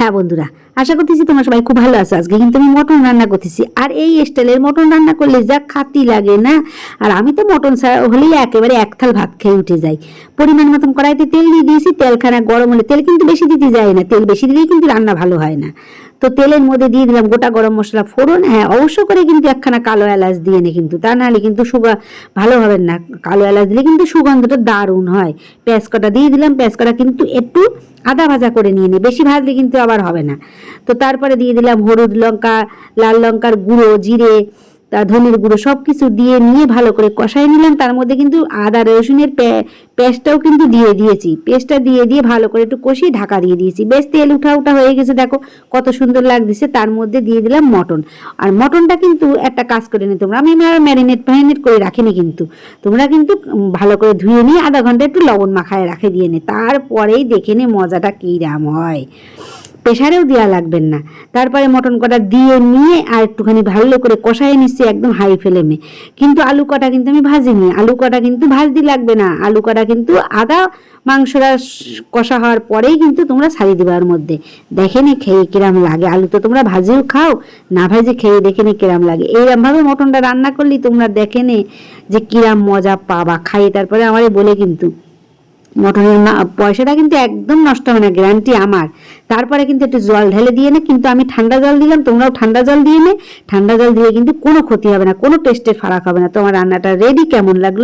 হ্যাঁ বন্ধুরা, আশা করতেছি তোমরা সবাই খুব ভালো আছো। আজকে কিন্তু আমি মটন রান্না করতেছি। আর এই স্টাইলের মটন রান্না করলে যা খাতি লাগে না? আর আমি তো মটন ছাড়া হলেই একেবারে এক থাল ভাত খেয়ে উঠে যাই। পরিমাণ মতন কড়াইতে তেল দিয়ে দিয়েছি, তেলখানা গরম হলে তেল কিন্তু বেশি দিতে যায় না। তেল বেশি দিলেই কিন্তু রান্না ভালো হয় না। তো তেলের মধ্যে দিয়ে দিলাম গোটা গরম মশলা। ফোড়ন হ্যাঁ অবশ্য করে কিন্তু একখানা কালো এলাচ দিয়ে নে কিন্তু। তা নাহলে কিন্তু সুগা ভালো হবে না। কালো এলাচ দিলে কিন্তু সুগন্ধটা দারুণ হয়। পেঁয়াজ কটা দিয়ে দিলাম। পেঁয়াজ কটা কিন্তু একটু আদা ভাজা করে নিয়ে নিই বেশি ভাজলে কিন্তু আবার হবে না। তো তারপরে দিয়ে দিলাম হলুদ লঙ্কা, লাল লঙ্কার গুঁড়ো, জিরে তা ধনের গুঁড়ো সব কিছু দিয়ে নিয়ে ভালো করে কষাই নিলাম। তার মধ্যে কিন্তু আদা, রসুনের পেস্টটাও কিন্তু দিয়ে দিয়েছি। পেস্টটা দিয়ে দিয়ে ভালো করে একটু কষিয়ে ঢাকা দিয়ে দিয়েছি। বেশ তেল উঠা উঠা হয়ে গেছে, দেখো কত সুন্দর লাগতেছে। তার মধ্যে দিয়ে দিলাম মটন। আর মটনটা কিন্তু একটা কাজ করে নি তোমরা। আমি ম্যারিনেট ফ্যারিনেট করে রাখিনি কিন্তু। তোমরা কিন্তু ভালো করে ধুয়ে নিয়ে আধা ঘণ্টা একটু লবণ মাখায় রাখে দিয়ে নে। তারপরেই দেখে নে মজাটা কীরাম হয়। প্রেশারেও দেওয়া লাগবেন না। তারপরে মটন কটা দিয়ে নিয়ে আর একটুখানি ভালো করে কষাই নিচ্ছি একদম হাই ফ্লেমে কিন্তু আলু কটা কিন্তু আমি ভাজিনি। আলু কটা কিন্তু ভাজতে লাগবে না। আলু কটা কিন্তু আদা মাংসটা কষা হওয়ার পরেই কিন্তু তোমরা ছাড়িয়ে দেবে ওর মধ্যে। দেখে নি খেয়ে কিরাম লাগে। আলু তো তোমরা ভাজিও খাও, না ভাজি খেয়ে দেখে নি কিরাম লাগে। এইরকমভাবে মটনটা রান্না করলেই তোমরা দেখে নে যে কিরাম মজা পাবা। খাই তারপরে আমারে বলে কিন্তু। মটনের পয়সাটা কিন্তু একদম নষ্ট হবে না গ্যারান্টি আমার। তারপরে কিন্তু একটু জল ঢেলে দিয়ে নে, কিন্তু আমি ঠান্ডা জল দিলাম, তোমরাও ঠান্ডা জল দিয়ে নে। ঠান্ডা জল দিয়ে কিন্তু কোনো ক্ষতি হবে না, কোনো টেস্টের ফারাক হবে না। তোমার রান্নাটা রেডি কেমন লাগল?